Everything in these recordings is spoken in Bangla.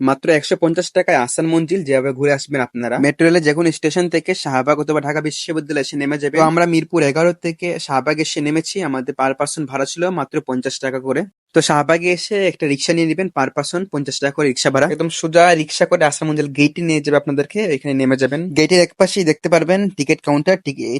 মাত্র একশো পঞ্চাশ টাকায় আসান মঞ্জিল যেভাবে ঘুরে আসবেন আপনারা। মেট্রো রেলে যে কোনো স্টেশন থেকে শাহবাগ অথবা ঢাকা বিশ্ববিদ্যালয় এসে নেমে যাবে আমরা মিরপুর এগারো থেকে শাহবাগ এসে নেমেছি। আমাদের পার পার্সন ভাড়া ছিল মাত্র পঞ্চাশ টাকা করে। তো শাহবাগে এসে একটা রিক্সা নিয়ে নেবেন পার পার্সন পঞ্চাশ টাকা করে রিক্সা ভাড়া। একদম সোজা রিক্সা করে আসান মঞ্জিল গেটে নিয়ে যাবে আপনাদেরকে এখানে নেমে যাবেন। গেটের এক পাশেই দেখতে পারবেন টিকিট কাউন্টার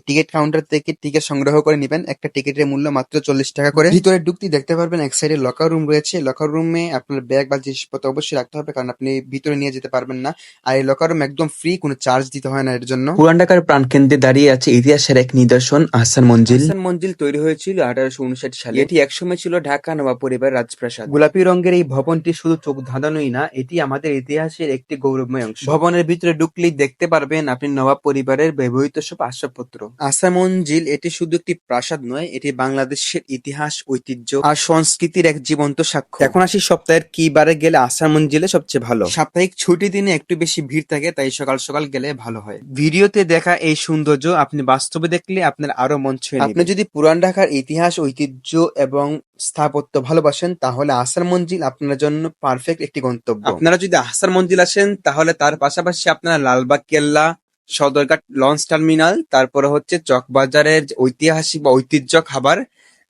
টিকিট কাউন্টার থেকে টিকিট সংগ্রহ করে নেবেন। একটা টিকিটের মূল্য মাত্র চল্লিশ টাকা করে। ভিতরে ঢুকতে দেখতে পারবেন এক সাইডে লকার রুম রয়েছে। লকার রুমে আপনার ব্যাগ বা জিনিসপত্র অবশ্যই রাখতে হবে কারণ আপনি ভিতরে নিয়ে যেতে পারবেন না। আর এই লকার রুম একদম ফ্রি কোনো চার্জ দিতে হয় না এর জন্য। পুরান ঢাকার প্রাণকেন্দ্রে দাঁড়িয়ে আছে ইতিহাসের এক নিদর্শন আহসান মঞ্জিল। হাসান মঞ্জিল তৈরি হয়েছিল আঠারোশো উনষাট সালে। এটি একসময় ছিল ঢাকা নবাব পরিবার রাজপ্রাসাদ। গোলাপি রঙের এই ভবনটি শুধু চোখ ধাঁধানোই না এটি আমাদের ইতিহাসের একটি গৌরবময় অংশ। ভবনের ভিতরে ঢুকলেই দেখতে পারবেন আপনি নবাব পরিবারের ব্যবহৃত সব আসবাবপত্র। আসা মঞ্জিল এটি শুধু একটি প্রাসাদ নয় এটি বাংলাদেশের ইতিহাস ঐতিহ্য আর সংস্কৃতির এক জীবন্ত সাক্ষ্য। এখন আসি সপ্তাহের কি বারে গেলে আসা মঞ্জিলে সবচেয়ে ভালো? সাপ্তাহিক ছুটি দিনে একটু বেশি ভিড় থাকে তাই সকাল সকাল গেলে ভালো হয়। ভিডিওতে দেখা এই সৌন্দর্য আপনি বাস্তবে দেখলে আপনার আরও মন ছুঁয়ে আপনি যদি পুরান ঢাকার ইতিহাস ঐতিহ্য এবং স্থাপত্য ভালোবাসেন তাহলে আসার মঞ্জিল আপনার জন্য পারফেক্ট একটি গন্তব্য। আপনারা যদি আসার মঞ্জিল আসেন তাহলে তার পাশাপাশি আপনারা লালবাগ কেল্লা সদরঘাট লঞ্চ টার্মিনাল তারপরে হচ্ছে চকবাজারের ঐতিহাসিক বা ঐতিহ্য খাবার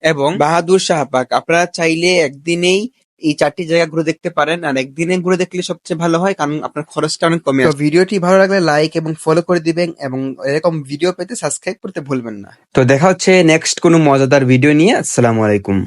এবং বাহাদুর শাহবাগ আপনারা চাইলে একদিনেই এই চারটি জায়গা ঘুরে দেখতে পারেন আর একদিনে ঘুরে দেখলে সবচেয়ে ভালো হয় কারণ আপনার খরচটা অনেক কমে ভিডিওটি ভালো লাগলে লাইক এবং ফলো করে দিবেন এবং এরকম ভিডিও পেতে সাবস্ক্রাইব করতে ভুলবেন না। তো দেখা হচ্ছে নেক্সট কোনো মজাদার ভিডিও নিয়ে। আসসালামু আলাইকুম।